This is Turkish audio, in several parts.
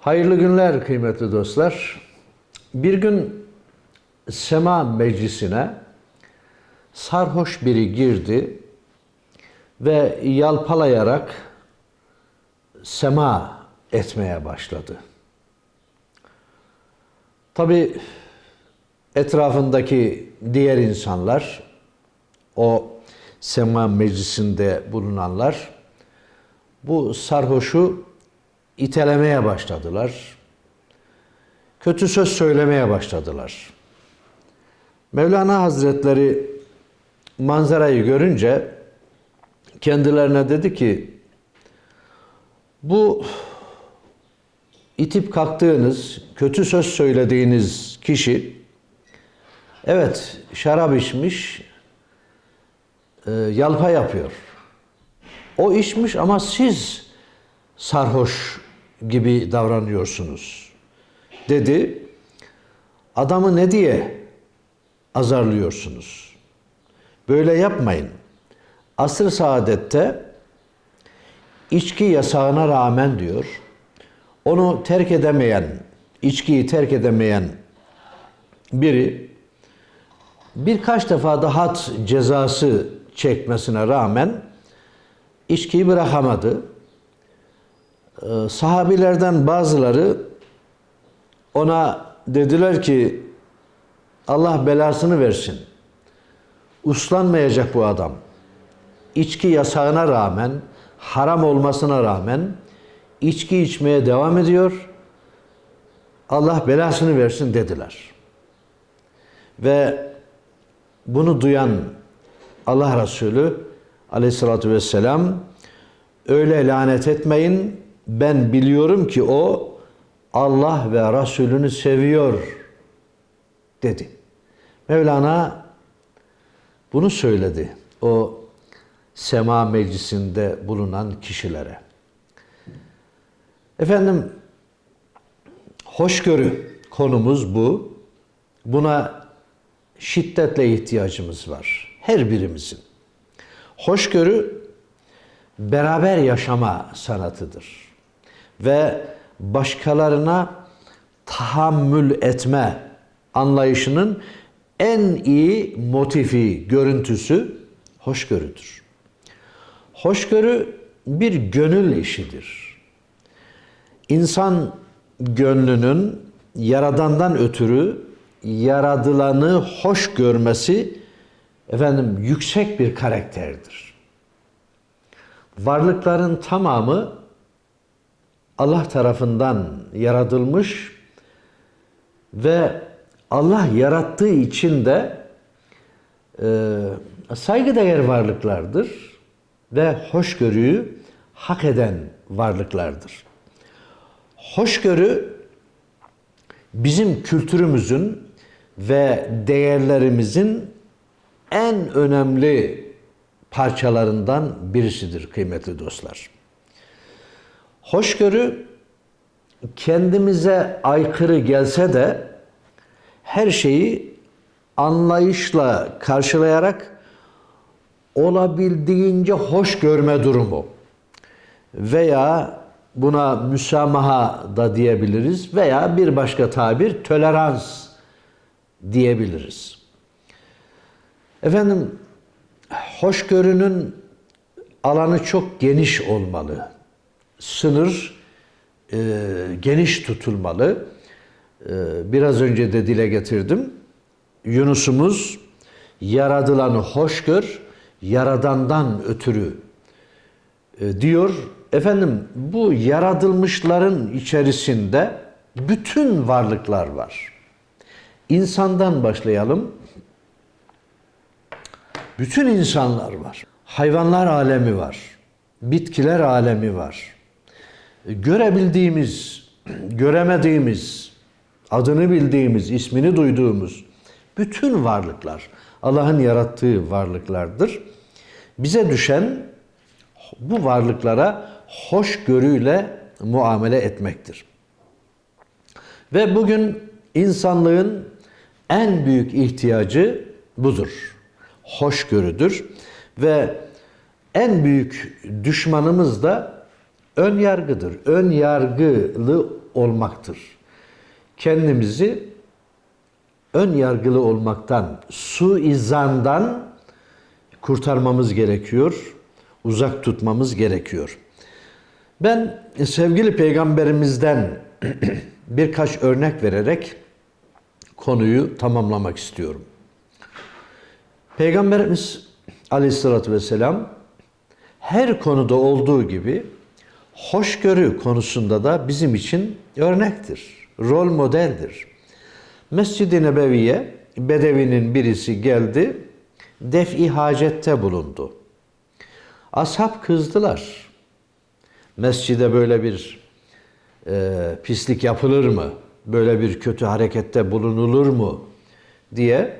Hayırlı günler kıymetli dostlar. Bir gün sema meclisine sarhoş biri girdi ve yalpalayarak sema etmeye başladı. Tabi etrafındaki diğer insanlar, o sema meclisinde bulunanlar bu sarhoşu itelemeye başladılar. Kötü söz söylemeye başladılar. Mevlana Hazretleri manzarayı görünce kendilerine dedi ki bu itip kalktığınız, kötü söz söylediğiniz kişi evet şarap içmiş, e, yalpa yapıyor. O içmiş ama siz sarhoş gibi davranıyorsunuz dedi. Adamı ne diye azarlıyorsunuz? Böyle yapmayın. Asr-ı saadette içki yasağına rağmen diyor, onu terk edemeyen, içkiyi terk edemeyen biri birkaç defa da had cezası çekmesine rağmen içkiyi bırakamadı. Ee, sahabilerden bazıları ona dediler ki Allah belasını versin. Uslanmayacak bu adam. İçki yasağına rağmen, haram olmasına rağmen içki içmeye devam ediyor. Allah belasını versin dediler. Ve bunu duyan Allah Resulü aleyhissalatü vesselam öyle lanet etmeyin ben biliyorum ki o Allah ve Resulünü seviyor dedi. Mevlana bunu söyledi o sema meclisinde bulunan kişilere. Efendim hoşgörü konumuz bu. Buna şiddetle ihtiyacımız var. Her birimizin. Hoşgörü beraber yaşama sanatıdır. Ve başkalarına tahammül etme anlayışının en iyi motifi, görüntüsü hoşgörüdür. Hoşgörü bir gönül işidir. İnsan gönlünün yaradandan ötürü yaradılanı hoş görmesi efendim yüksek bir karakterdir. Varlıkların tamamı Allah tarafından yaratılmış ve Allah yarattığı için de e, saygıdeğer varlıklardır ve hoşgörüyü hak eden varlıklardır. Hoşgörü bizim kültürümüzün ve değerlerimizin en önemli parçalarından birisidir kıymetli dostlar. Hoşgörü kendimize aykırı gelse de her şeyi anlayışla karşılayarak olabildiğince hoş görme durumu veya buna müsamaha da diyebiliriz veya bir başka tabir tolerans diyebiliriz. Efendim hoşgörünün alanı çok geniş olmalı. Sınır e, geniş tutulmalı. E, biraz önce de dile getirdim. Yunus'umuz yaradılanı hoş gör, yaradandan ötürü e, diyor. Efendim bu yaratılmışların içerisinde bütün varlıklar var. İnsandan başlayalım. Bütün insanlar var. Hayvanlar alemi var. Bitkiler alemi var. Görebildiğimiz, göremediğimiz, adını bildiğimiz, ismini duyduğumuz bütün varlıklar Allah'ın yarattığı varlıklardır. Bize düşen bu varlıklara hoşgörüyle muamele etmektir. Ve bugün insanlığın en büyük ihtiyacı budur. Hoşgörüdür ve en büyük düşmanımız da ön yargıdır. Ön yargılı olmaktır. Kendimizi ön yargılı olmaktan, suizandan kurtarmamız gerekiyor. Uzak tutmamız gerekiyor. Ben sevgili peygamberimizden birkaç örnek vererek konuyu tamamlamak istiyorum. Peygamberimiz Aleyhisselatü Vesselam her konuda olduğu gibi hoşgörü konusunda da bizim için örnektir, rol modeldir. Mescid-i Nebevi'ye Bedevi'nin birisi geldi, def-i hacette bulundu. Ashab kızdılar. Mescide böyle bir e, pislik yapılır mı? Böyle bir kötü harekette bulunulur mu? diye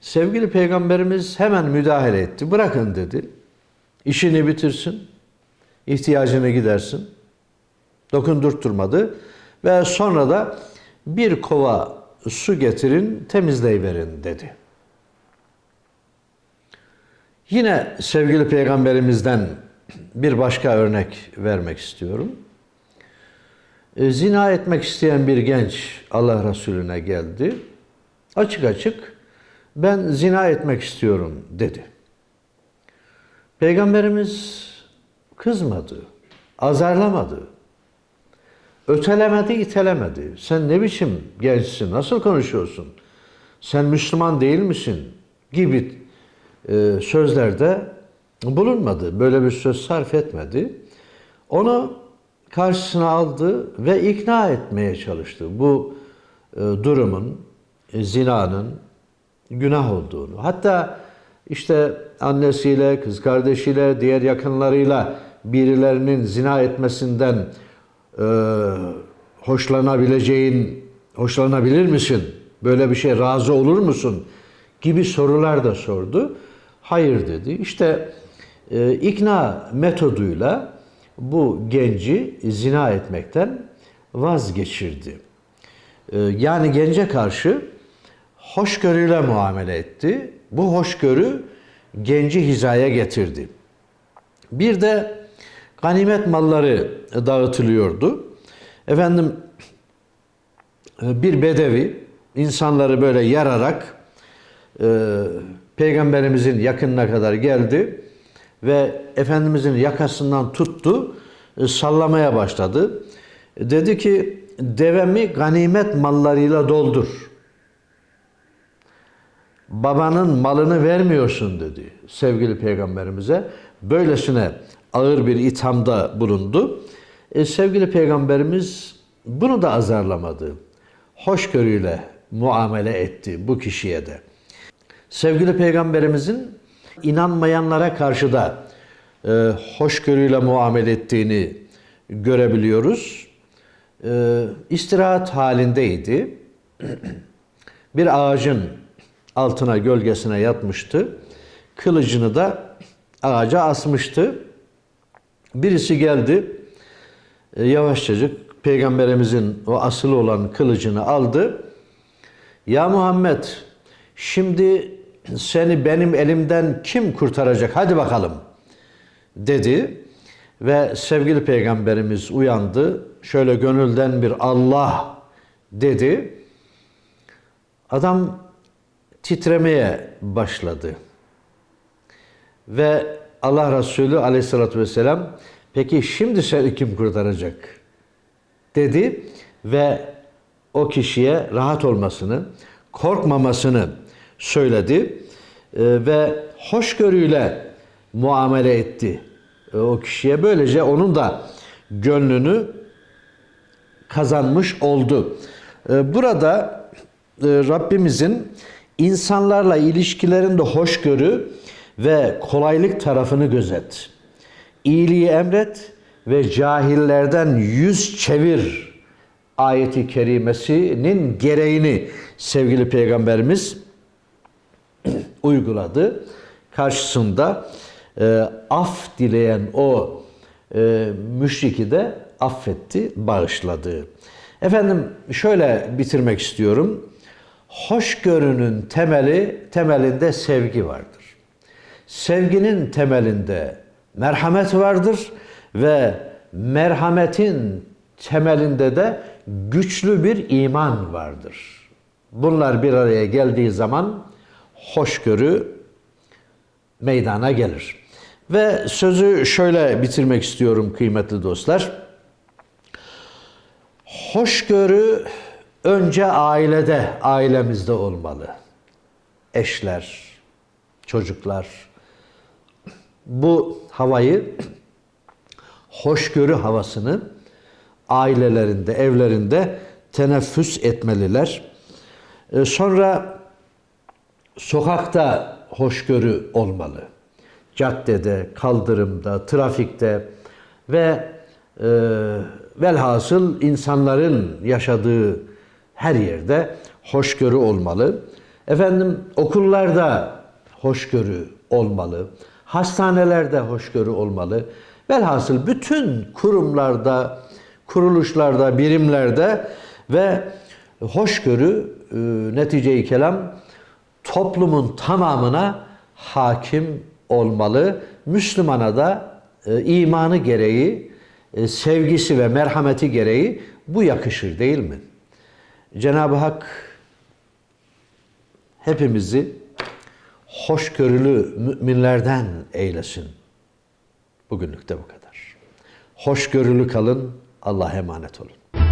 sevgili peygamberimiz hemen müdahale etti. Bırakın dedi. İşini bitirsin. İhtiyacını gidersin. Dokundurtturmadı. Ve sonra da bir kova su getirin, temizleyiverin dedi. Yine sevgili peygamberimizden bir başka örnek vermek istiyorum. E, Zina etmek isteyen bir genç Allah Resulüne geldi. Açık açık ben zina etmek istiyorum dedi. Peygamberimiz kızmadı, azarlamadı. Ötelemedi, itelemedi. Sen ne biçim gençsin, nasıl konuşuyorsun? Sen Müslüman değil misin? Gibi e, sözlerde bulunmadı. Böyle bir söz sarf etmedi. Onu karşısına aldı ve ikna etmeye çalıştı. Bu e, durumun, e, zinanın günah olduğunu. Hatta işte annesiyle, kız kardeşiyle, diğer yakınlarıyla birilerinin zina etmesinden e, hoşlanabileceğin, hoşlanabilir misin? Böyle bir şey razı olur musun? Gibi sorular da sordu. Hayır dedi. İşte e, ikna metoduyla bu genci zina etmekten vazgeçirdi. E, yani gence karşı hoşgörüyle muamele etti. Bu hoşgörü genci hizaya getirdi. Bir de ganimet malları dağıtılıyordu. Efendim bir bedevi insanları böyle yararak e, peygamberimizin yakınına kadar geldi ve efendimizin yakasından tuttu, e, sallamaya başladı. Dedi ki devemi ganimet mallarıyla doldur. Babanın malını vermiyorsun dedi sevgili peygamberimize. Böylesine ağır bir ithamda bulundu. E, sevgili peygamberimiz bunu da azarlamadı. Hoşgörüyle muamele etti bu kişiye de. Sevgili peygamberimizin inanmayanlara karşı da e, hoşgörüyle muamele ettiğini görebiliyoruz. E, istirahat halindeydi. bir ağacın altına gölgesine yatmıştı. Kılıcını da ağaca asmıştı. Birisi geldi. E, yavaşçacık peygamberimizin o asılı olan kılıcını aldı. Ya Muhammed şimdi seni benim elimden kim kurtaracak? Hadi bakalım dedi. Ve sevgili peygamberimiz uyandı. Şöyle gönülden bir Allah dedi. Adam titremeye başladı. Ve Allah Resulü aleyhissalatü vesselam peki şimdi seni kim kurtaracak? Dedi ve o kişiye rahat olmasını, korkmamasını söyledi e, ve hoşgörüyle muamele etti e, o kişiye. Böylece onun da gönlünü kazanmış oldu. E, burada Rabbimizin insanlarla ilişkilerinde hoşgörü ve kolaylık tarafını gözet. İyiliği emret ve cahillerden yüz çevir ayeti kerimesinin gereğini sevgili peygamberimiz uyguladı. Karşısında e, af dileyen o e, müşriki de affetti, bağışladı. Efendim şöyle bitirmek istiyorum. Hoşgörünün temeli temelinde sevgi vardır. Sevginin temelinde merhamet vardır ve merhametin temelinde de güçlü bir iman vardır. Bunlar bir araya geldiği zaman hoşgörü meydana gelir. Ve sözü şöyle bitirmek istiyorum kıymetli dostlar. Hoşgörü önce ailede, ailemizde olmalı. Eşler, çocuklar. Bu havayı, hoşgörü havasını ailelerinde, evlerinde teneffüs etmeliler. Ee, Sonra sokakta hoşgörü olmalı. Caddede, kaldırımda, trafikte ve e, velhasıl insanların yaşadığı her yerde hoşgörü olmalı. Efendim okullarda hoşgörü olmalı. Hastanelerde hoşgörü olmalı. Velhasıl bütün kurumlarda, kuruluşlarda, birimlerde ve hoşgörü e, netice-i kelam toplumun tamamına hakim olmalı. Müslümana da e, imanı gereği, e, sevgisi ve merhameti gereği bu yakışır değil mi? Cenab-ı Hak hepimizi hoşgörülü müminlerden eylesin. Bugünlük de bu kadar. Hoşgörülü kalın, Allah'a emanet olun.